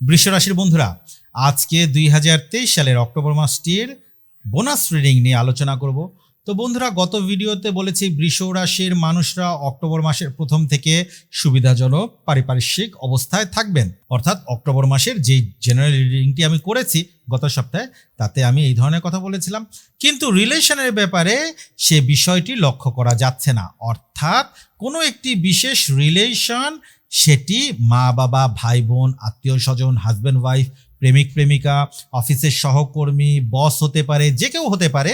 বৃষ রাশির বন্ধুরা, আজকে দুই হাজার তেইশ সালের অক্টোবর মাসটির বোনাস রিডিং নিয়ে আলোচনা করব। তো বন্ধুরা, গত ভিডিওতে বলেছি বৃষ রাশির মানুষরা অক্টোবর মাসের প্রথম থেকে সুবিধাজনক পারিপার্শ্বিক অবস্থায় থাকবেন। অর্থাৎ অক্টোবর মাসের যে জেনারেল রিডিংটি আমি করেছি গত সপ্তাহে, তাতে আমি এই ধরনের কথা বলেছিলাম। কিন্তু রিলেশনের ব্যাপারে সে বিষয়টি লক্ষ্য করা যাচ্ছে না। অর্থাৎ কোনো একটি বিশেষ রিলেশন সেটি মা, বাবা, ভাই, বোন, আত্মীয় স্বজন হাজব্যান্ড ওয়াইফ প্রেমিক, প্রেমিকা অফিসের সহকর্মী বস হতে পারে, যে কেউ হতে পারে,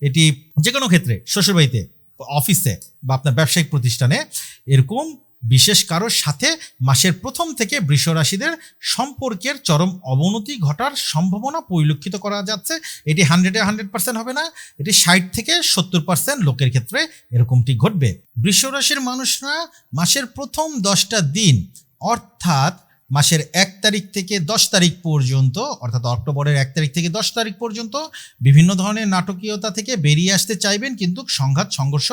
এটি যে কোনো ক্ষেত্রে, শ্বশুরবাড়িতে অফিসে বা আপনার ব্যবসায়িক প্রতিষ্ঠানে, এরকম বিশেষ কারোর সাথে মাসের প্রথম থেকে বৃষ রাশিদের সম্পর্কের চরম অবনতি ঘটার সম্ভাবনা পরিলক্ষিত করা যাচ্ছে। এটি হান্ড্রেডে হান্ড্রেড পার্সেন্ট হবে না, এটি ষাট থেকে সত্তর পার্সেন্ট লোকের ক্ষেত্রে এরকমটি ঘটবে। বৃষ রাশির মানুষরা মাসের প্রথম দশটা দিন অর্থাৎ মাসের এক তারিখ থেকে দশ তারিখ পর্যন্ত, অর্থাৎ অক্টোবরের এক তারিখ থেকে দশ তারিখ পর্যন্ত বিভিন্ন ধরনের নাটকীয়তা থেকে বেরিয়ে আসতে চাইবেন, কিন্তু সংঘাত, সংঘর্ষ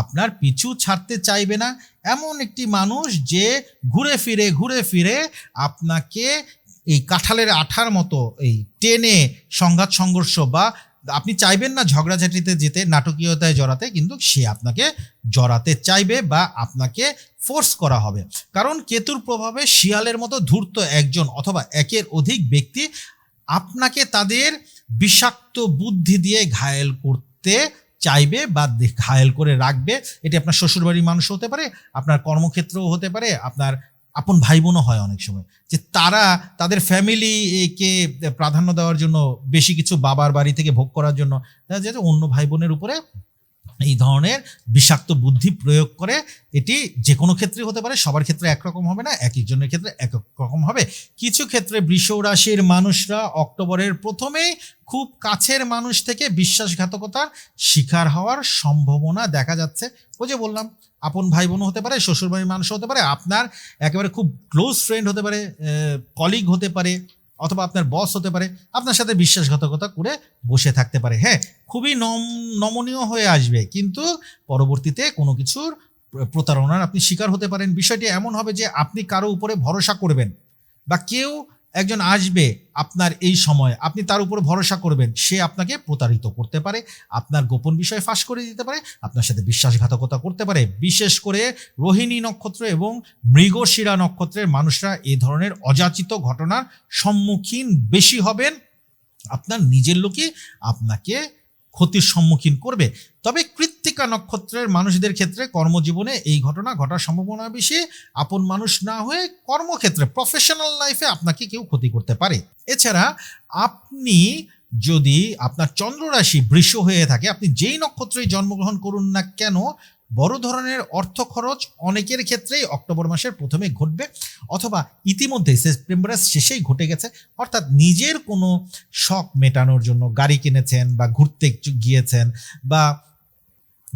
আপনার পিছু ছাড়তে চাইবে না। এমন একটি মানুষ যে ঘুরে ফিরে ঘুরে ফিরে আপনাকে এই কাঁঠালের আঠার মতো এই টেনে সংঘাত, সংঘর্ষ বা আপনি চাইবেন না ঝগড়াঝাটিতে যেতে, নাটকীয়তায় জড়াতে, কিন্তু সে আপনাকে জড়াতে চাইবে বা আপনাকে ফোর্স করা হবে। কারণ কেতুর প্রভাবে শিয়ালের মতো ধূর্ত একজন অথবা একের অধিক ব্যক্তি আপনাকে তাদের বিষাক্ত বুদ্ধি দিয়ে ঘায়েল করতে চাইবে বা ঘায়েল করে রাখবে। এটি আপনার শ্বশুরবাড়ির মানুষ হতে পারে, আপনার কর্মক্ষেত্রও হতে পারে, আপনার আপন ভাই বোনও হয় অনেক সময়। যে তারা তাদের ফ্যামিলিকে প্রাধান্য দেওয়ার জন্য বেশি কিছু বাবার বাড়ি থেকে ভোগ করার জন্য দেখা যে অন্য ভাই বোনের উপরে এই ধরনের বিষাক্ত বুদ্ধি প্রয়োগ করে এটি যে কোনো ক্ষেত্রে হতে পারে, সবার ক্ষেত্রে একরকম হবে না, এক একজনের ক্ষেত্রে এক রকম হবে। কিছু ক্ষেত্রে বৃষ রাশির মানুষরা অক্টোবরের প্রথমেই খুব কাছের মানুষ থেকে বিশ্বাসঘাতকতার শিকার হওয়ার সম্ভাবনা দেখা যাচ্ছে। ওই যে বললাম, আপন ভাই বোন হতে পারে, শ্বশুরবাড়ির মানুষ হতে পারে, আপনার একেবারে খুব ক্লোজ ফ্রেন্ড হতে পারে কলিগ হতে পারে। অথবা আপনার বস হতে পারে, আপনার সাথে বিশ্বাসঘাতকতা করে বসে থাকতে পারে। হ্যাঁ খুবই নম, নমনীয় হয়ে আসবে। কিন্তু পরবর্তীতে কোনো কিছুর প্রতারণার আপনি শিকার হতে পারেন। বিষয়টি এমন হবে যে আপনি কারও উপরে ভরসা করবেন বা কেউ একজন আসবে আপনার এই সময়, আপনি তার উপর ভরসা করবেন, সে আপনাকে প্রতারিত করতে পারে, আপনার গোপন বিষয় ফাঁস করে দিতে পারে, আপনার সাথে বিশ্বাসঘাতকতা করতে পারে। বিশেষ করে রোহিণী নক্ষত্র এবং মৃগশিরা নক্ষত্রের মানুষরা এ ধরনের অযাচিত ঘটনার সম্মুখীন বেশি হবেন। আপনার নিজের লোকই আপনাকে ক্ষতির সম্মুখীন করবে। তবে কৃত্তিকা নক্ষত্রের মানুষদের ক্ষেত্রে কর্মজীবনে এই ঘটনা ঘটার সম্ভাবনা বেশি। আপন মানুষ না হয়ে কর্মক্ষেত্রে প্রফেশনাল লাইফে আপনাকে কেউ ক্ষতি করতে পারে। এছাড়া আপনি যদি আপনার চন্দ্ররাশি বৃষ হয়ে থাকে, আপনি যেই নক্ষত্রে জন্মগ্রহণ করুন না কেন বড় ধরনের অর্থ খরচ অনেকের ক্ষেত্রেই অক্টোবর মাসের প্রথমে ঘটবে অথবা ইতিমধ্যে সেপ্টেম্বরের শেষেই ঘটে গেছে। অর্থাৎ নিজের কোনো শখ মেটানোর জন্য গাড়ি কিনেছেন বা ঘুরতে গিয়েছেন বা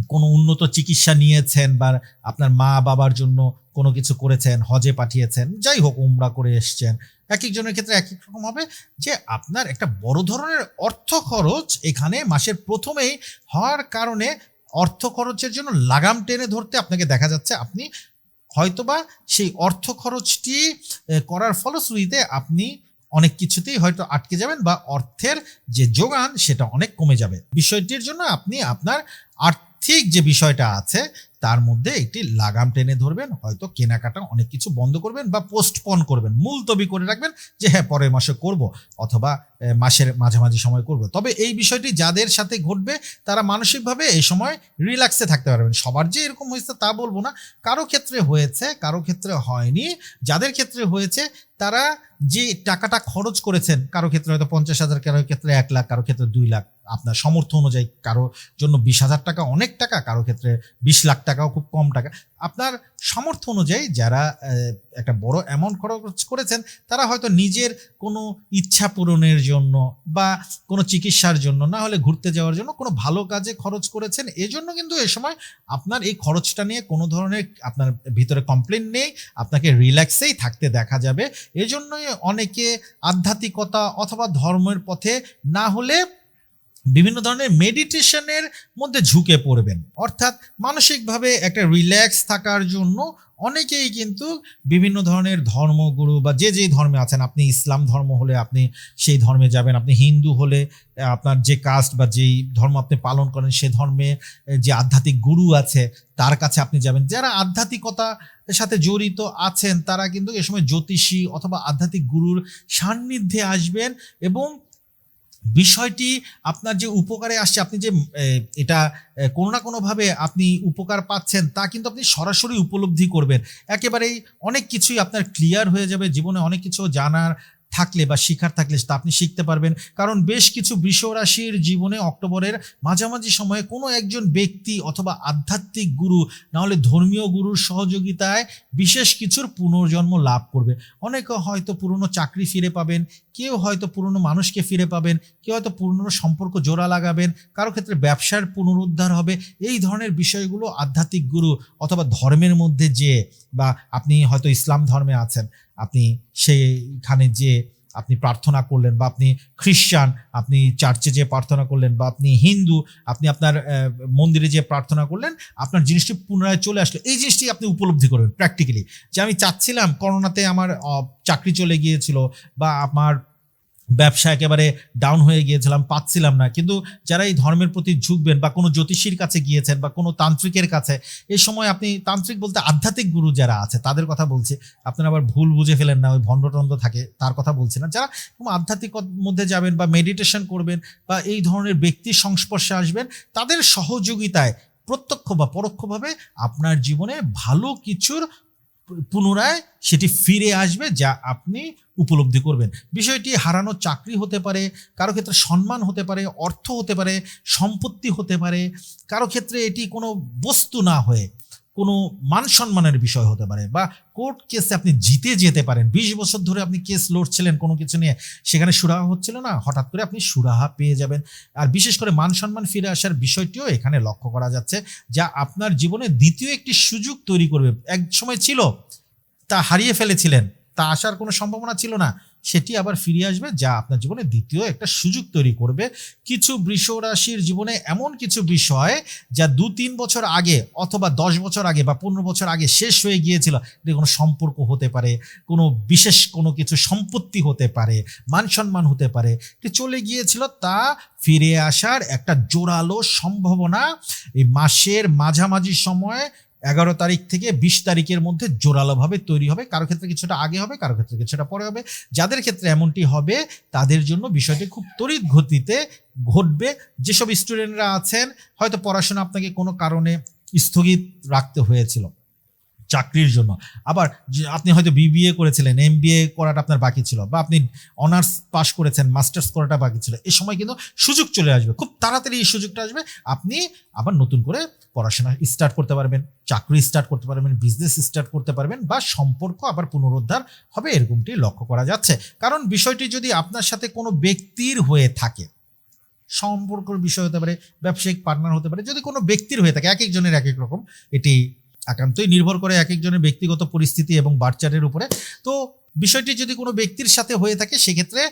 কোনো উন্নত চিকিৎসা নিয়েছেন বা আপনার মা বাবার জন্য কোনো কিছু করেছেন, হজে পাঠিয়েছেন, যাই হোক, উমরা করে এসছেন। এক একজনের ক্ষেত্রে এক এক রকম হবে যে আপনার একটা বড় ধরনের অর্থ খরচ এখানে মাসের প্রথমেই হওয়ার কারণে অর্থ খরচের জন্য লাগাম টেনে ধরতে আপনাকে দেখা যাচ্ছে আপনি হয়তোবা সেই অর্থ খরচটি করার ফলশ্রুতিতে আপনি অনেক কিছুতেই হয়তো আটকে যাবেন বা অর্থের যে যোগান সেটা অনেক কমে যাবে। বিষয়টির জন্য আপনি আপনার আর্থিক যে বিষয়টা আছে তার মধ্যে একটি লাগাম টেনে ধরবেন, হয়তো কেনাকাটা অনেক কিছু বন্ধ করবেন বা পোস্টপন করবেন। মুলতবি করে রাখবেন যে হ্যাঁ পরের মাসে করব অথবা মাসের মাঝামাঝি সময় করব। তবে এই বিষয়টি যাদের সাথে ঘটবে, তারা মানসিকভাবে এই সময় রিল্যাক্সে থাকতে পারবেন। সবার যে এরকম হয়েছে তা বলব না। কারও ক্ষেত্রে হয়েছে, কারও ক্ষেত্রে হয়নি। যাদের ক্ষেত্রে হয়েছে, তারা যে টাকাটা খরচ করেছেন, কারও ক্ষেত্রে হয়তো পঞ্চাশ হাজার, কারও ক্ষেত্রে এক লাখ, কারও ক্ষেত্রে দুই লাখ। আপনার সমর্থ অনুযায়ী কারও জন্য বিশ হাজার টাকা অনেক টাকা, কারও ক্ষেত্রে বিশ লাখ টাকাও খুব কম টাকা। আপনার সামর্থ্য অনুযায়ী যারা একটা বড় অ্যামাউন্ট খরচ করেছেন, তারা হয়তো নিজের কোনো ইচ্ছা পূরণের জন্য বা কোনো চিকিৎসার জন্য, না হলে ঘুরতে যাওয়ার জন্য কোনো ভালো কাজে খরচ করেছেন। এজন্য কিন্তু এ সময় আপনার এই খরচটা নিয়ে কোনো ধরনের আপনার ভিতরে কমপ্লেন নেই, আপনাকে রিল্যাক্সেই থাকতে দেখা যাবে। এজন্যই অনেকে আধ্যাত্মিকতা অথবা ধর্মের পথে না হলে বিভিন্ন ধরনের মেডিটেশনের মধ্যে ঝুঁকে পড়বেন। অর্থাৎ মানসিকভাবে একটা রিল্যাক্স থাকার জন্য অনেকেই কিন্তু বিভিন্ন ধরনের ধর্মগুরু বা যে যেই ধর্মে আছেন, আপনি ইসলাম ধর্ম হলে আপনি সেই ধর্মে যাবেন, আপনি হিন্দু হলে আপনার যে কাস্ট বা যেই ধর্ম আপনি পালন করেন, সে ধর্মে যে আধ্যাত্মিক গুরু আছে, তার কাছে আপনি যাবেন। যারা আধ্যাত্মিকতার সাথে জড়িত আছেন, তারা কিন্তু এ সময় জ্যোতিষী অথবা আধ্যাত্মিক গুরুর সান্নিধ্যে আসবেন এবং বিষয়টি আপনার যে উপকারে আসছে, আপনি যে এটা কোনো না কোনোভাবে আপনি উপকার পাচ্ছেন, তা কিন্তু আপনি সরাসরি উপলব্ধি করবেন। একেবারেই অনেক কিছুই আপনার ক্লিয়ার হয়ে যাবে, জীবনে অনেক কিছু জানার থাকলে বা শিখার থাকলে তা আপনি শিখতে পারবেন। কারণ বেশ কিছু বৃষ রাশির জীবনে অক্টোবরের মাঝামাঝি সময়ে কোনো একজন ব্যক্তি অথবা আধ্যাত্মিক গুরু না হলে ধর্মীয় গুরুর সহযোগিতায় বিশেষ কিছুর পুনর্জন্ম লাভ করবে। অনেকে হয়তো পুরনো চাকরি ফিরে পাবেন, কেউ হয়তো পুরনো মানুষকে ফিরে পাবেন, কেউ হয়তো পুরনো সম্পর্ক জোড়া লাগাবেন, কারও ক্ষেত্রে ব্যবসার পুনরুদ্ধার হবে। এই ধরনের বিষয়গুলো আধ্যাত্মিক গুরু অথবা ধর্মের মধ্যে যে বা আপনি হয়তো ইসলাম ধর্মে আছেন আপনি সেইখানে যে আপনি প্রার্থনা করলেন বা আপনি খ্রিস্টান আপনি চার্চে যে প্রার্থনা করলেন বা আপনি হিন্দু, আপনি আপনার মন্দিরে যে প্রার্থনা করলেন, আপনার জিনিসটি পুনরায় চলে আসলো। এই জিনিসটি আপনি উপলব্ধি করবেন প্র্যাকটিক্যালি যে আমি চাচ্ছিলাম করোনাতে আমার চাকরি চলে গিয়েছিল বা আমার ব্যবসা একেবারে ডাউন হয়ে গিয়েছিলাম, পাচ্ছিলাম না। কিন্তু যারা এই ধর্মের প্রতি ঝুঁকবেন বা কোনো জ্যোতিষীর কাছে গিয়েছেন বা কোনো তান্ত্রিকের কাছে এই সময় আপনি তান্ত্রিক বলতে আধ্যাত্মিক গুরু যারা আছে, তাদের কথা বলছি। আপনারা আবার ভুল বুঝে ফেলেন না, ওই ভণ্ডটন্ড থাকে, তার কথা বলছি না। যারা আধ্যাত্মিক মধ্যে যাবেন বা মেডিটেশন করবেন বা এই ধরনের ব্যক্তির সংস্পর্শে আসবেন, তাদের সহযোগিতায় প্রত্যক্ষ বা পরোক্ষভাবে আপনার জীবনে ভালো কিছুর পুনরায় সেটি ফিরে আসবে যা আপনি উপলব্ধি করবেন। বিষয়টি হারানো চাকরি হতে পারে, কারও ক্ষেত্রে সম্মান হতে পারে, অর্থ হতে পারে, সম্পত্তি হতে পারে, কারও ক্ষেত্রে এটি কোনো বস্তু না হয়ে কোনো মান সম্মানের বিষয় হতে পারে বা কোর্ট কেসে আপনি জিতে যেতে পারেন। বিশ বছর ধরে আপনি কেস লড়ছিলেন কোনো কিছু নিয়ে, সেখানে সুরাহা হচ্ছিল না? হঠাৎ করে আপনি সুরাহা পেয়ে যাবেন। আর বিশেষ করে মান সম্মান ফিরে আসার বিষয়টিও এখানে লক্ষ্য করা যাচ্ছে যা আপনার জীবনে দ্বিতীয় একটি সুযোগ তৈরি করবে। এক সময় ছিল, তা হারিয়ে ফেলেছিলেন। তা আসার কোনো সম্ভাবনা ছিল না। সেটি আবার ফিরে আসবে, যা আপনার জীবনে দ্বিতীয় একটা সুযোগ তৈরি করবে। কিছু বৃষ রাশির জীবনে এমন কিছু বিষয় যা দু তিন বছর আগে অথবা দশ বছর আগে বা পনেরো বছর আগে শেষ হয়ে গিয়েছিল এটি কোনো সম্পর্ক হতে পারে, কোনো বিশেষ কোনো কিছু সম্পত্তি হতে পারে, মান সম্মান হতে পারে, এটি চলে গিয়েছিল তা ফিরে আসার একটা জোরালো সম্ভাবনা। এই মাসের মাঝামাঝি সময় এগারো তারিখ থেকে বিশ তারিখের মধ্যে জোরালোভাবে তৈরি হবে। কারও ক্ষেত্রে কিছুটা আগে হবে, কারও ক্ষেত্রে কিছুটা পরে হবে। যাদের ক্ষেত্রে এমনটি হবে, তাদের জন্য বিষয়টি খুব তড়িৎ গতিতে ঘটবে। যেসব স্টুডেন্টরা আছেন, হয়তো পড়াশোনা আপনাকে কোনো কারণে স্থগিত রাখতে হয়েছিল। চাকরির জন্য। আবার আপনি হয়তো বিবিএ করেছিলেন এম করাটা আপনার বাকি ছিল বা আপনি অনার্স পাশ করেছেন মাস্টার্স করাটা বাকি ছিল এই সময় কিন্তু সুযোগ চলে আসবে, খুব তাড়াতাড়ি এই সুযোগটা আসবে, আপনি আবার নতুন করে পড়াশোনা স্টার্ট করতে পারবেন, চাকরি স্টার্ট করতে পারবেন বিজনেস স্টার্ট করতে পারবেন বা সম্পর্ক আবার পুনরুদ্ধার হবে এরকমটি লক্ষ্য করা যাচ্ছে। কারণ বিষয়টি যদি আপনার সাথে কোনো ব্যক্তির হয়ে থাকে, সম্পর্কের বিষয় হতে পারে, ব্যবসায়িক পার্টনার হতে পারে, যদি কোনো ব্যক্তির হয়ে থাকে, এক একজনের এক এক রকম, এটি একান্তই নির্ভর করে এক একজনের ব্যক্তিগত পরিস্থিতি এবং বাচ্চারের উপরে। তো বিষয়টি যদি কোনো ব্যক্তির সাথে হয়ে থাকে, সেক্ষেত্রে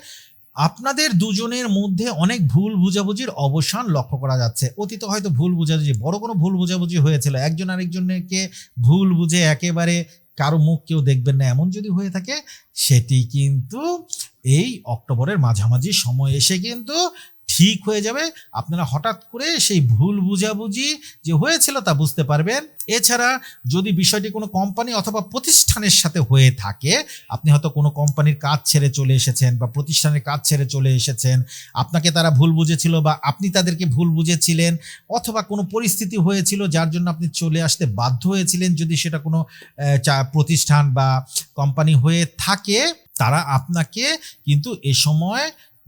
আপনাদের দুজনের মধ্যে অনেক ভুল বুঝাবুঝির অবসান লক্ষ্য করা যাচ্ছে। অতীতে হয়তো ভুল বুঝাবুঝি, বড় কোনো ভুল বুঝাবুঝি হয়েছিল। একজন আরেকজনকে ভুল বুঝে একেবারে কারও মুখ কেউ দেখবেন না। এমন যদি হয়ে থাকে, সেটি কিন্তু এই অক্টোবরের মাঝামাঝি সময় এসে কিন্তু ঠিক হয়ে যাবে। আপনারা হঠাৎ করে সেই ভুল বুঝাবুঝি যে হয়েছিল তা বুঝতে পারবেন। এছাড়া যদি বিষয়টি কোনো কোম্পানি অথবা প্রতিষ্ঠানের সাথে হয়ে থাকে, আপনি হয়তো কোনো কোম্পানির কাজ ছেড়ে চলে এসেছেন বা প্রতিষ্ঠানের কাজ ছেড়ে চলে এসেছেন, আপনাকে তারা ভুল বুঝেছিল বা আপনি তাদেরকে ভুল বুঝেছিলেন অথবা কোনো পরিস্থিতি হয়েছিল যার জন্য আপনি চলে আসতে বাধ্য হয়েছিলেন যদি সেটা কোনো প্রতিষ্ঠান বা কোম্পানি হয়ে থাকে, তারা আপনাকে কিন্তু এ সময়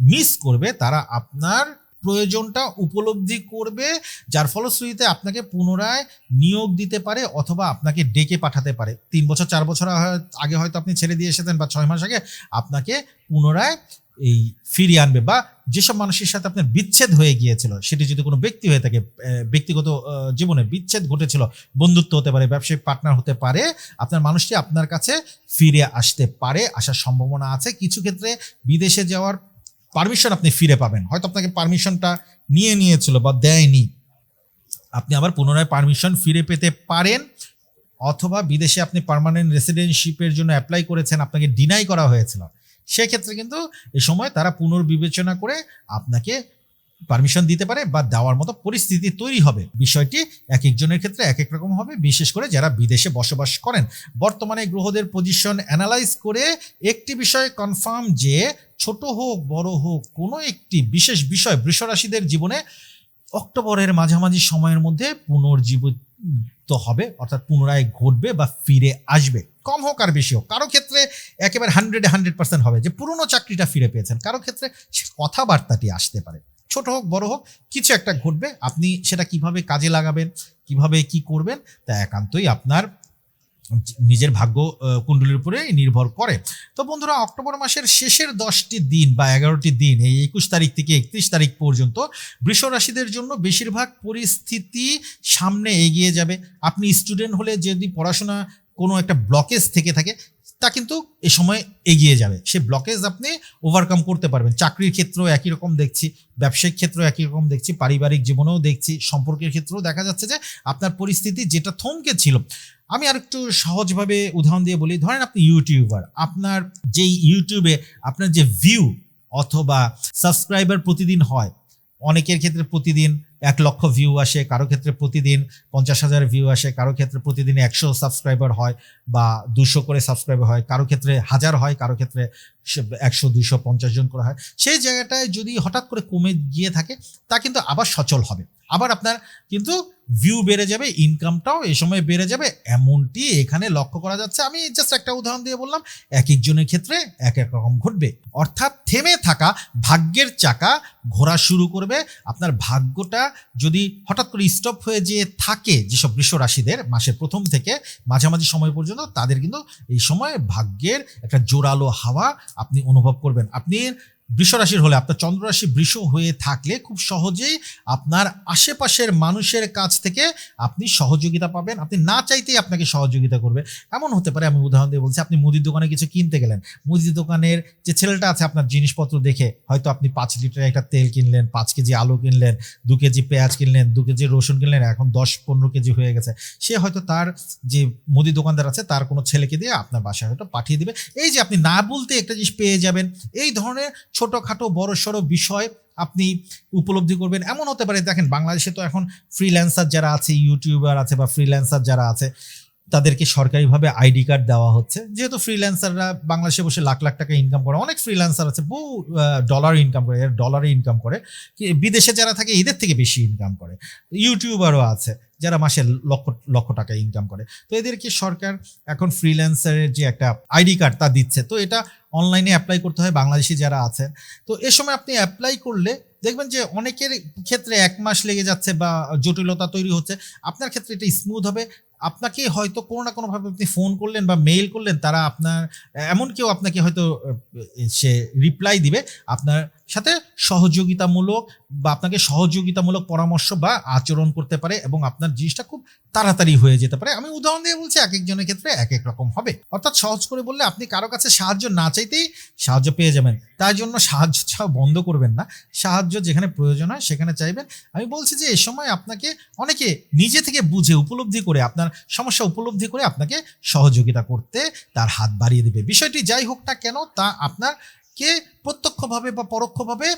মিস করবে, তারা আপনার প্রয়োজনটা উপলব্ধি করবে, যার ফলশ্রুতিতে আপনাকে পুনরায় নিয়োগ দিতে পারে অথবা আপনাকে ডেকে পাঠাতে পারে। তিন বছর, চার বছর আগে হয়তো আপনি ছেড়ে দিয়ে এসেছেন বা ছয় মাস আগে, আপনাকে পুনরায় এই ফিরিয়ে আনবে বা যেসব মানুষের সাথে আপনার বিচ্ছেদ হয়ে গিয়েছিল, সেটি যদি কোনো ব্যক্তি হয়ে থাকে ব্যক্তিগত জীবনে বিচ্ছেদ ঘটেছিল, বন্ধুত্ব হতে পারে, ব্যবসায়িক পার্টনার হতে পারে, আপনার মানুষটি আপনার কাছে ফিরে আসতে পারে, আসার সম্ভাবনা আছে। কিছু ক্ষেত্রে বিদেশে যাওয়ার পারমিশন আপনি ফিরে পাবেন। হয়তো আপনাকে পারমিশনটা নিয়ে নিয়েছিল বা দেয়নি। আপনি আবার পুনরায় পারমিশন ফিরে পেতে পারেন অথবা বিদেশে আপনি পার্মানেন্ট রেসিডেন্টশিপের জন্য অ্যাপ্লাই করেছেন, আপনাকে ডিনাই করা হয়েছিল। সেক্ষেত্রে কিন্তু এ সময় তারা পুনর্বিবেচনা করে আপনাকে পারমিশন দিতে পারে বা দেওয়ার মতো পরিস্থিতি তৈরি হবে। বিষয়টি এক একজনের ক্ষেত্রে এক এক রকম হবে, বিশেষ করে যারা বিদেশে বসবাস করেন। বর্তমানে গ্রহদের পজিশন অ্যানালাইজ করে একটি বিষয় কনফার্ম যে ছোট হোক, বড় হোক, কোনো একটি বিশেষ বিষয় বৃষরাশিদের জীবনে অক্টোবরের মাঝামাঝি সময়ের মধ্যে পুনর্জীবিত হবে, অর্থাৎ পুনরায় ঘটবে বা ফিরে আসবে। কম হোক আর বেশি হোক। কারও ক্ষেত্রে একেবারে হান্ড্রেডে হান্ড্রেড পার্সেন্ট হবে। যে পুরনো চাকরিটা ফিরে পেয়েছেন, কারও ক্ষেত্রে কথাবার্তাটি আসতে পারে। ছোট হোক, বড় হোক, কিছু একটা ঘটবে। আপনি সেটা কীভাবে কাজে লাগাবেন, কীভাবে কি করবেন, তা একান্তই আপনার নিজের ভাগ্য কুণ্ডলীর উপরে নির্ভর করে। তো বন্ধুরা, অক্টোবর মাসের শেষের দশটি দিন বা এগারোটি দিন, এই একুশ তারিখ থেকে একত্রিশ তারিখ পর্যন্ত বৃষ রাশিদের জন্য বেশিরভাগ পরিস্থিতি সামনে এগিয়ে যাবে। আপনি স্টুডেন্ট হলে যদি পড়াশোনা কোনো একটা ব্লকেজ থেকে থাকে তা কিন্তু এ সময় এগিয়ে যাবে। সে ব্লকেজ আপনি ওভারকাম করতে পারবেন। চাকরির ক্ষেত্রেও একই রকম দেখছি, ব্যবসায়িক ক্ষেত্রেও একই রকম দেখছি, পারিবারিক জীবনেও দেখছি, সম্পর্কের ক্ষেত্রেও দেখা যাচ্ছে যে আপনার পরিস্থিতি যেটা থমকে ছিল। আমি আর একটু সহজভাবে উদাহরণ দিয়ে বলি, ধরেন আপনি ইউটিউবার আপনার যেই ইউটিউবে আপনার যে ভিউ অথবা সাবস্ক্রাইবার প্রতিদিন হয়, অনেকের ক্ষেত্রে প্রতিদিন এক লক্ষ ভিউ আসে, কারও ক্ষেত্রে প্রতিদিন পঞ্চাশ হাজার ভিউ আসে, কারও ক্ষেত্রে প্রতিদিন একশো সাবস্ক্রাইবার হয় বা দুশো করে সাবস্ক্রাইবার হয়, কারও ক্ষেত্রে হাজার হয়, কারও ক্ষেত্রে একশো, দুইশো, পঞ্চাশ জন করে হয়। সেই জায়গাটায় যদি হঠাৎ করে কমে গিয়ে থাকে, তা কিন্তু আবার সচল হবে। আবার আপনার কিন্তু ভিউ বেড়ে যাবে ইনকামটাও এ সময় বেড়ে যাবে। এমনটি এখানে লক্ষ্য করা যাচ্ছে। আমি জাস্ট একটা উদাহরণ দিয়ে বললাম, এক একজনের ক্ষেত্রে এক এক রকম ঘটবে। অর্থাৎ থেমে থাকা, ভাগ্যের চাকা ঘোরা শুরু করবে। আপনার ভাগ্যটা যদি হঠাৎ করে স্টপ হয়ে যেয়ে থাকে, যেসব বৃষ রাশিদের মাসের প্রথম থেকে মাঝামাঝি সময় পর্যন্ত তাদের কিন্তু এই সময় ভাগ্যের একটা জোরালো হাওয়া আপনি অনুভব করবেন। আপনি বৃষ রাশির হলে আপনার চন্দ্ররাশি বৃষ হয়ে থাকলে খুব সহজেই আপনার আশেপাশের মানুষের কাছ থেকে আপনি সহযোগিতা পাবেন। আপনি না চাইতেই আপনাকে সহযোগিতা করবে। এমন হতে পারে, আমি উদাহরণ দিয়ে বলছি, আপনি মুদির দোকানে কিছু কিনতে গেলেন। মুদির দোকানের যে ছেলেটা আছে আপনার জিনিসপত্র দেখে হয়তো আপনি পাঁচ লিটার একটা তেল কিনলেন, পাঁচ কেজি আলু কিনলেন, দু কেজি পেঁয়াজ কিনলেন, দু কেজি রসুন কিনলেন, এখন দশ পনেরো কেজি হয়ে গেছে। সে হয়তো তার যে মুদি দোকানদার আছে, তার কোনো ছেলেকে দিয়ে আপনার বাসায় হয়তো পাঠিয়ে দিবে। এই যে আপনি না বলতে একটা জিনিস পেয়ে যাবেন, এই ধরনের ছোটোখাটো বড় সড়ো বিষয় আপনি উপলব্ধি করবেন। এমন হতে পারে, দেখেন বাংলাদেশে তো এখন ফ্রিল্যান্সার যারা আছে ইউটিউবার আছে বা ফ্রিল্যান্সার যারা আছে, তাদেরকে সরকারিভাবে আইডি কার্ড দেওয়া হচ্ছে। যেহেতু ফ্রিল্যান্সাররা বাংলাদেশে বসে লাখ লাখ টাকা ইনকাম করে, অনেক ফ্রিল্যান্সার আছে, বহু ডলার ইনকাম করে ডলারে ইনকাম করে বিদেশে যারা থাকে, এদের থেকে বেশি ইনকাম করে। ইউটিউবারও আছে, যারা মাসে লক্ষ লক্ষ টাকা ইনকাম করে। তো এদেরকে সরকার এখন ফ্রিল্যান্সারের যে একটা আইডি কার্ড তা দিচ্ছে। তো এটা অনলাইনে অ্যাপ্লাই করতে হয়, বাংলাদেশি যারা আছেন। তো এ সময় আপনি অ্যাপ্লাই করলে দেখবেন যে অনেকের ক্ষেত্রে এক মাস লেগে যাচ্ছে বা জটিলতা তৈরি হচ্ছে। আপনার ক্ষেত্রে এটা স্মুথ হবে। আপনাকে হয়তো কোনো না কোনোভাবে আপনি ফোন করলেন বা মেইল করলেন, তারা আপনার, এমন কেউ আপনাকে হয়তো সে রিপ্লাই দিবে। আপনার সাথে সহযোগিতামূলক বা আপনাকে সহযোগিতামূলক পরামর্শ বা আচরণ করতে পারে এবং আপনার জিনিসটা খুব তাড়াতাড়ি হয়ে যেতে পারে। আমি উদাহরণ দিয়ে বলছি, এক একজনের ক্ষেত্রে এক এক রকম হবে। অর্থাৎ সহজ করে বললে আপনি কারও কাছে সাহায্য না চাইতেই সাহায্য পেয়ে যাবেন। তার জন্য সাহায্য চাওয়া বন্ধ করবেন না। সাহায্য যেখানে প্রয়োজন হয় সেখানে চাইবেন। আমি বলছি যে, এ সময় আপনাকে অনেকে নিজে থেকে বুঝে উপলব্ধি করে আপনার সমস্যা উপলব্ধি করে আপনাকে সহযোগিতা করতে তার হাত বাড়িয়ে দেবে। বিষয়টি যাই হোক না কেন, তা আপনার কে প্রত্যক্ষভাবে বা পরোক্ষভাবে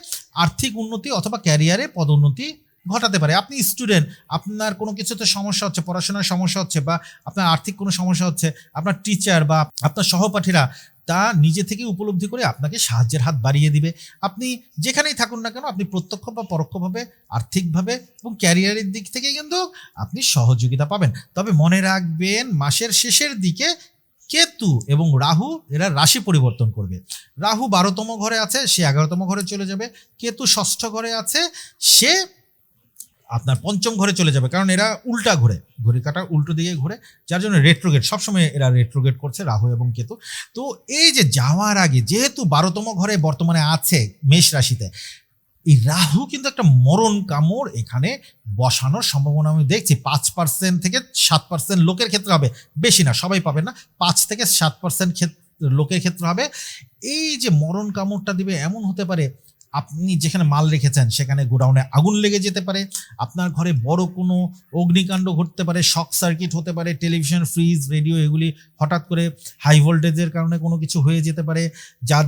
আর্থিক উন্নতি অথবা ক্যারিয়ারে পদোন্নতি ঘটাতে পারে? আপনি স্টুডেন্ট আপনার কোনো কিছুতে সমস্যা হচ্ছে পড়াশোনার সমস্যা হচ্ছে বা আপনার আর্থিক কোনো সমস্যা হচ্ছে, আপনার টিচার বা আপনার সহপাঠীরা, তা নিজে থেকে উপলব্ধি করে আপনাকে সাহায্যের হাত বাড়িয়ে দিবে। আপনি যেখানেই থাকুন না কেন, আপনি প্রত্যক্ষ বা পরোক্ষভাবে আর্থিকভাবে এবং ক্যারিয়ারের দিক থেকে কিন্তু আপনি সহযোগিতা পাবেন। তবে মনে রাখবেন, মাসের শেষের দিকে কেতু এবং রাহু, এরা রাশি পরিবর্তন করবে। রাহু বারোতম ঘরে আছে, সে এগারোতম ঘরে চলে যাবে। কেতু ষষ্ঠ ঘরে আছে, সে আপনার পঞ্চম ঘরে চলে যাবে। কারণ এরা উল্টা ঘুরে, ঘড়ি কাটার উল্টো দিকে ঘুরে, যার জন্য রেট্রোগেট সবসময় এরা রেট্রোগেট করছে রাহু এবং কেতু। তো এই যে যাওয়ার আগে, যেহেতু বারোতম ঘরে বর্তমানে আছে মেষ রাশিতে এই রাহু কিন্তু একটা মরণ কামড় এখানে বসানোর সম্ভাবনা আমি দেখছি। পাঁচ পার্সেন্ট থেকে সাত পার্সেন্ট লোকের ক্ষেত্রে হবে। বেশি না, সবাই পাবে না। পাঁচ থেকে সাত পার্সেন্ট লোকের ক্ষেত্রে হবে। এই যে মরণ কামড়টা দিবে এমন হতে পারে আপনি যেখানে মাল রেখেছেন, সেখানে গোডাউনে আগুন লেগে যেতে পারে, আপনার ঘরে বড় কোনো অগ্নিকাণ্ড ঘটতে পারে, শক সার্কিট হতে পারে, টেলিভিশন, ফ্রিজ, রেডিও এগুলি হঠাৎ করে হাই ভোল্টেজের কারণে কোনো কিছু হয়ে যেতে পারে। যা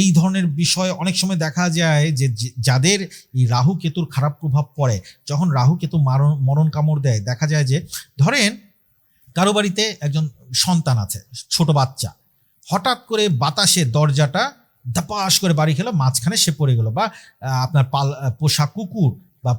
এই ধরনের বিষয় অনেক সময় দেখা যায় যে যাদের এই রাহু কেতুর খারাপ প্রভাব পড়ে, যখন রাহু কেতু মারণ, মরণ কামড় দেয়, দেখা যায় যে ধরেন কারও বাড়িতে একজন সন্তান আছে, ছোট বাচ্চা, হঠাৎ করে বাতাসে দরজাটা দাপাস করে বাড়ি খেলো, মাঝখানে সে পড়ে গেলো। বা আপনার পাল পোষা কুকুর বা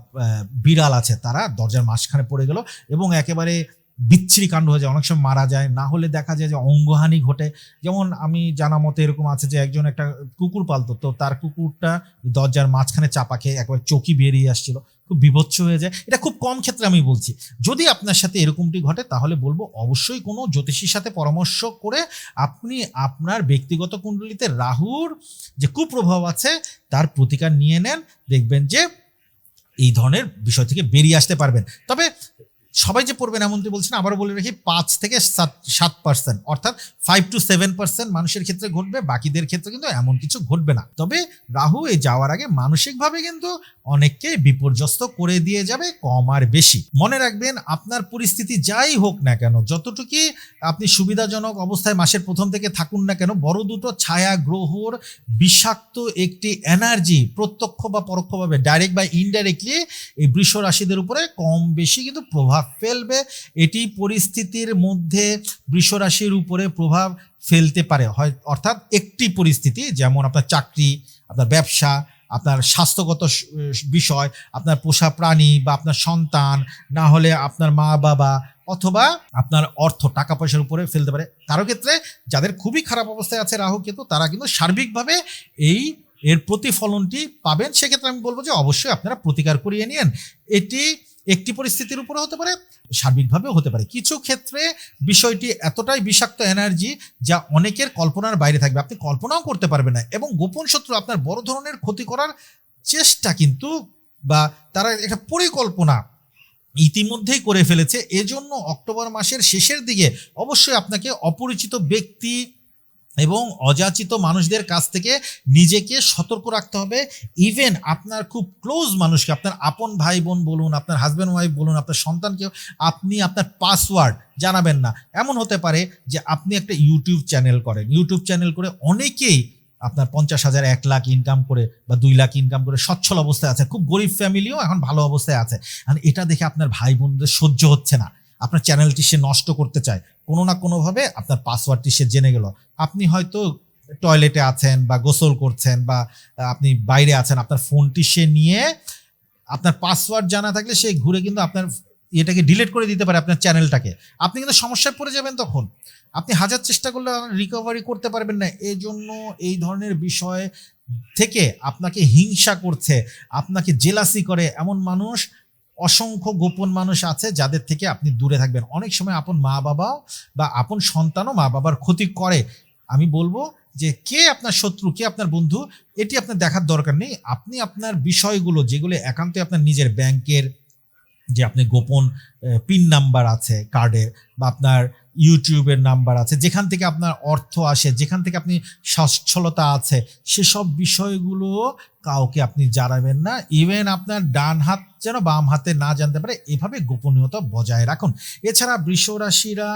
বিড়াল আছে, তারা দরজার মাঝখানে পড়ে গেল এবং একেবারে বিচ্ছিরি কাণ্ড হয়ে যায়। অনেক সময় মারা যায়, না হলে দেখা যায় যে অঙ্গহানি ঘটে। যেমন আমি জানা মতো এরকম আছে যে একজন একটা কুকুর পালতো, তো তার কুকুরটা দরজার মাঝখানে চাপা খেয়ে একবার চকি বেরিয়ে আসছিল। খুব বিভৎস হয়ে যায়। এটা খুব কম ক্ষেত্রে আমি বলছি। যদি আপনার সাথে এরকমটি ঘটে, তাহলে বলব অবশ্যই কোনো জ্যোতিষীর সাথে পরামর্শ করে আপনি আপনার ব্যক্তিগত কুণ্ডলিতে রাহুর যে কুপ্রভাব আছে, তার প্রতিকার নিয়ে নেন। দেখবেন যে এই ধরনের বিষয় থেকে বেরিয়ে আসতে পারবেন। তবে সবাই যে পড়বেন এমনটি বলছেন আবারও বলে রাখি, পাঁচ থেকে সাত সাত পার্সেন্ট অর্থাৎ ফাইভ টু সেভেন পার্সেন্ট মানুষের ক্ষেত্রে ঘটবে, বাকিদের ক্ষেত্রে কিন্তু এমন কিছু ঘটবে না। তবে রাহু এই যাওয়ার আগে মানসিকভাবে কিন্তু অনেককে বিপর্যস্ত করে দিয়ে যাবে, কম আর বেশি। মনে রাখবেন, আপনার পরিস্থিতি যাই হোক না কেন যতটুকু আপনি সুবিধাজনক অবস্থায় মাসের প্রথম থেকে থাকুন না কেন, বড় দুটো ছায়া গ্রহর বিষাক্ত একটি এনার্জি প্রত্যক্ষ বা পরোক্ষভাবে ডাইরেক্ট বা ইনডাইরেক্টলি এই বৃষ রাশিদের উপরে কম বেশি কিন্তু প্রভাব ফেলবে, এটি পরিস্থিতির মধ্যে বৃষ রাশির উপরে প্রভাব ফেলতে পারে। হয়, অর্থাৎ একটি পরিস্থিতি, যেমন আপনার চাকরি, আপনার ব্যবসা, আপনার স্বাস্থ্যগত বিষয়, আপনার পোষা প্রাণী বা আপনার সন্তান, না হলে আপনার মা, বাবা অথবা আপনার অর্থ, টাকা পয়সার উপরে ফেলতে পারে। কারও ক্ষেত্রে যাদের খুবই খারাপ অবস্থায় আছে রাহু কেতু, তারা কিন্তু সার্বিকভাবে এই এর প্রতিফলনটি পাবেন। সেক্ষেত্রে আমি বলব যে অবশ্যই আপনারা প্রতিকার করিয়ে নিন এটি একটি পরিস্থিতির উপরে হতে পারে, সার্বিকভাবেও হতে পারে। কিছু ক্ষেত্রে বিষয়টি এতটাই বিষাক্ত এনার্জি যা অনেকের কল্পনার বাইরে থাকবে। আপনি কল্পনাও করতে পারবেন না এবং গোপন শত্রু আপনার বড় ধরনের ক্ষতি করার চেষ্টা কিন্তু বা তারা একটা পরিকল্পনা ইতিমধ্যেই করে ফেলেছে। এজন্য অক্টোবর মাসের শেষের দিকে অবশ্যই আপনাকে অপরিচিত ব্যক্তি এবং অযাচিত মানুষদের কাছ থেকে নিজেকে সতর্ক রাখতে হবে। ইভেন আপনার খুব ক্লোজ মানুষকে, আপনার আপন ভাই বোন বলুন, আপনার হাজব্যান্ড ওয়াইফ বলুন, আপনার সন্তানকে আপনি আপনার পাসওয়ার্ড জানাবেন না। এমন হতে পারে যে আপনি একটা ইউটিউব চ্যানেল করেন। ইউটিউব চ্যানেল করে অনেকেই আপনার পঞ্চাশ হাজার, এক লাখ ইনকাম করে বা দুই লাখ ইনকাম করে সচ্ছল অবস্থায় আছে। খুব গরিব ফ্যামিলিও এখন ভালো অবস্থায় আছে। এটা দেখে আপনার ভাই বোনদের সহ্য হচ্ছে না। আপনার চ্যানেলটি সে নষ্ট করতে চায়, কোনো না কোনোভাবে আপনার পাসওয়ার্ডটি সে জেনে গেল। আপনি হয়তো টয়লেটে আছেন বা গোসল করছেন বা আপনি বাইরে আছেন, আপনার ফোনটি সে নিয়ে আপনার পাসওয়ার্ড জানা থাকলে সে ঘুরে কিন্তু আপনার এটাকে ডিলিট করে দিতে পারে আপনার চ্যানেলটাকে আপনি কিন্তু সমস্যায় পড়ে যাবেন তখন। আপনি হাজার চেষ্টা করলে রিকভারি করতে পারবেন না। এই জন্য এই ধরনের বিষয় থেকে আপনাকে হিংসা করছে, আপনাকে জেলাসি করে। এমন মানুষ অসংখ্য গোপন মানুষ আছে যাদের থেকে আপনি দূরে থাকবেন। অনেক সময় আপন মা বাবাও বা আপন সন্তানও মা বাবার ক্ষতি করে। আমি বলব যে কে আপনার শত্রু, কে আপনার বন্ধু, এটি আপনার দেখার দরকার নেই। আপনি আপনার বিষয়গুলো, যেগুলো একান্তই আপনার নিজের ব্যাংকের যে আপনি গোপন পিন নাম্বার আছে কার্ডের বা আপনার ইউটিউবের নাম্বার আছে, যেখান থেকে আপনার অর্থ আসে, যেখান থেকে আপনি সচ্ছলতা আছে, সেসব বিষয়গুলো কাউকে আপনি জানাবেন না। ইভেন আপনার ডান হাত যেন বাম হাতে না জানতে পারে, এভাবে গোপনীয়তা বজায় রাখুন। এছাড়া বৃষরাশিরা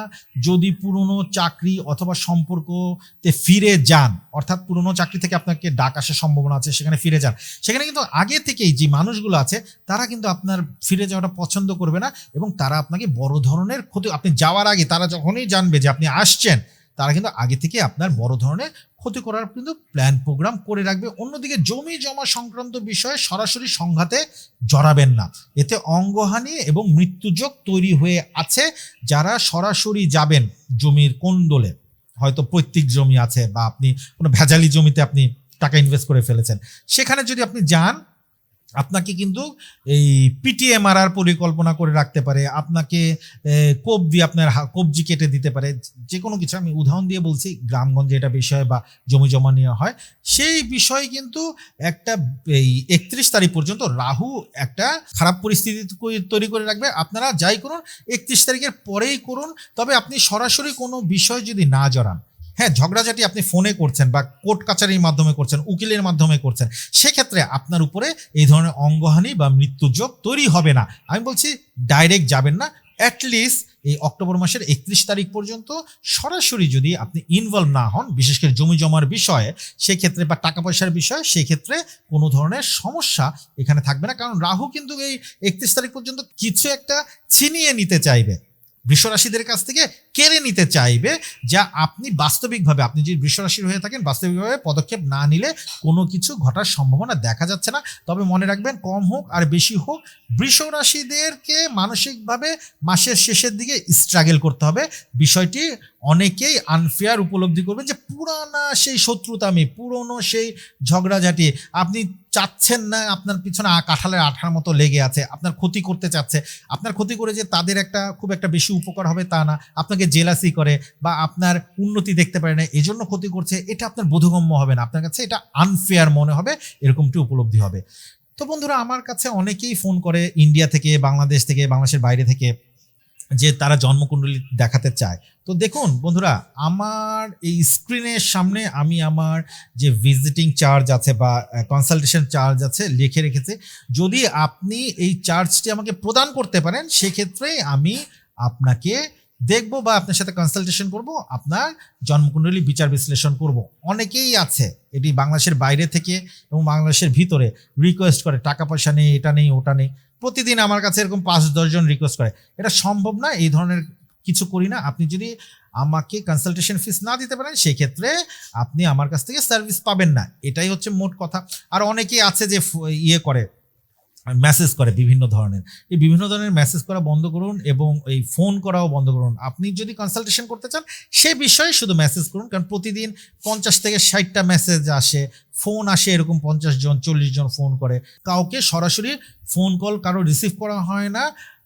যদি পুরনো চাকরি অথবা সম্পর্কতে ফিরে যান, অর্থাৎ পুরনো চাকরি থেকে আপনাকে ডাক আসার সম্ভাবনা আছে, সেখানে ফিরে যান, সেখানে কিন্তু আগে থেকেই যে মানুষগুলো আছে, তারা কিন্তু আপনার ফিরে যাওয়াটা পছন্দ করবে না এবং তারা আপনাকে বড় ধরনের ক্ষতি, আপনি যাওয়ার আগে তারা যখনই জানবে যে আপনি আসছেন তারা কিন্তু আগে থেকে আপনার বড় ধরনের ক্ষতি করার কিন্তু প্ল্যান প্রোগ্রাম করে রাখবে। অন্যদিকে জমি জমা সংক্রান্ত বিষয়ে সরাসরি সংঘাতে জড়াবেন না। এতে অঙ্গহানি এবং মৃত্যুযোগ তৈরি হয়ে আছে যারা সরাসরি যাবেন জমির কোন্দলে হয়তো পৈতৃক জমি আছে বা আপনি কোনো ভেজালি জমিতে আপনি টাকা ইনভেস্ট করে ফেলেছেন। সেখানে যদি আপনি যান আপনাকে কিন্তু এই পিটিএ মারার পরিকল্পনা করে রাখতে পারে, আপনাকে কোপ দিয়ে আপনার কবজি কেটে দিতে পারে যে কোনো কিছু আমি উদাহরণ দিয়ে বলছি, গ্রামগঞ্জে এটা বিষয় বা জমি জমা নেওয়া হয়, সেই বিষয় কিন্তু একটা, এই একত্রিশ তারিখ পর্যন্ত রাহু একটা খারাপ পরিস্থিতি তৈরি করে রাখবে, আপনারা যাই করুন, একত্রিশ তারিখের পরেই করুন, তবে আপনি সরাসরি কোনো বিষয় যদি না জড়ান হ্যাঁ ঝগড়াঝাটি আপনি ফোনে করছেন বা কোর্ট কাচারির মাধ্যমে করছেন, উকিলের মাধ্যমে করছেন, সেক্ষেত্রে আপনার উপরে এই ধরনের অঙ্গহানি বা মৃত্যুযোগ তৈরি হবে না। আমি বলছি ডাইরেক্ট যাবেন না। অ্যাটলিস্ট এই অক্টোবর মাসের একত্রিশ তারিখ পর্যন্ত সরাসরি যদি আপনি ইনভলভ না হন, বিশেষ করে জমি জমার বিষয়ে, সেক্ষেত্রে বা টাকা পয়সার বিষয়ে, সেক্ষেত্রে কোনো ধরনের সমস্যা এখানে থাকবে না। কারণ রাহু কিন্তু এই একত্রিশ তারিখ পর্যন্ত কিছু একটা ছিনিয়ে নিতে চাইবে। বৃষরাশিদের কাছ থেকে কেড়ে নিতে চাইবে, যা আপনি বাস্তবিকভাবে, আপনি যদি বৃষরাশির হয়ে থাকেন, বাস্তবিকভাবে পদক্ষেপ না নিলে কোনো কিছু ঘটার সম্ভাবনা দেখা যাচ্ছে না। তবে মনে রাখবেন, কম হোক আর বেশি হোক, বৃষরাশিদেরকে মানসিকভাবে মাসের শেষের দিকে স্ট্রাগল করতে হবে। বিষয়টি অনেকেই আনফেয়ার উপলব্ধি করবেন যে, পুরানা সেই শত্রুতামি পুরনো সেই ঝগড়াঝাটি, আপনি চাচ্ছেন না আপনার পিছনে কাঁঠালের আঠার মতো লেগে আছে, আপনার ক্ষতি করতে চাচ্ছে। আপনার ক্ষতি করে যে তাদের একটা খুব একটা বেশি উপকার হবে তা না। আপনাকে জেলাসি করে বা আপনার উন্নতি দেখতে পারে না, এজন্য ক্ষতি করছে, এটা আপনার বোধগম্য হবে না। আপনার কাছে এটা আনফেয়ার মনে হবে, এরকমটি উপলব্ধি হবে। তো বন্ধুরা, আমার কাছে অনেকেই ফোন করে ইন্ডিয়া থেকে, বাংলাদেশ থেকে, বাংলাদেশের বাইরে থেকে যে তারা জন্মকুণ্ডলী দেখাতে চায়। তো দেখুন বন্ধুরা, আমার এই স্ক্রিনের সামনে আমি আমার যে ভিজিটিং চার্জ আছে বা কনসালটেশন চার্জ আছে লিখে রেখেছি। যদি আপনি এই চার্জটি আমাকে প্রদান করতে পারেন, সেক্ষেত্রে আমি আপনাকে দেখব বা আপনার সাথে কনসালটেশন করব, আপনার জন্মকুণ্ডলী বিচার বিশ্লেষণ করব। অনেকেই আছে, এটি বাংলাদেশের বাইরে থেকে এবং বাংলাদেশের ভিতরে রিকোয়েস্ট করে, টাকা পয়সা নেই, এটা নেই, ওটা নেই। প্রতিদিন আমার কাছে এরকম পাঁচ দশজন রিকোয়েস্ট করে। এটা সম্ভব না, এই ধরনের কিছু করি না। আপনি যদি আমাকে কনসালটেশন ফিস না দিতে পারেন, সেক্ষেত্রে আপনি আমার কাছ থেকে সার্ভিস পাবেন না। এটাই হচ্ছে মোট কথা। আর অনেকেই আছে যে ইয়ে করে মেসেজ করে বিভিন্ন ধরনের। এই বিভিন্ন ধরনের মেসেজ করা বন্ধ করুন এবং এই ফোন করাও বন্ধ করুন। আপনি যদি কনসালটেশন করতে চান, সে বিষয়ে শুধু মেসেজ করুন, কারণ প্রতিদিন পঞ্চাশ থেকে ষাটটা মেসেজ আসে ফোন আসে এরকম পঞ্চাশ জন, চল্লিশ জন ফোন করে। কাউকে সরাসরি ফোন কল কারও রিসিভ করা হয় না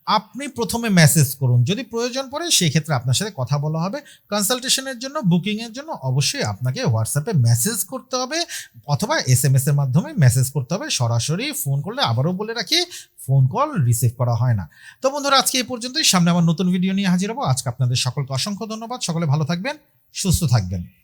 আপনি প্রথমে মেসেজ করুন। যদি প্রয়োজন পড়ে সেই ক্ষেত্রে আপনার সাথে কথা বলা হবে। কনসালটেশনের জন্য বুকিংয়ের জন্য অবশ্যই আপনাকে হোয়াটসঅ্যাপে মেসেজ করতে হবে অথবা এস এম এস এর মাধ্যমে মেসেজ করতে হবে। সরাসরি ফোন করলে আবারও বলে রাখি ফোন কল রিসিভ করা হয় না। তো বন্ধুরা, আজকে এই পর্যন্তই। সামনে আমার নতুন ভিডিও নিয়ে হাজির হব। আজকে আপনাদের সকলকে অসংখ্য ধন্যবাদ। সকলে ভালো থাকবেন, সুস্থ থাকবেন।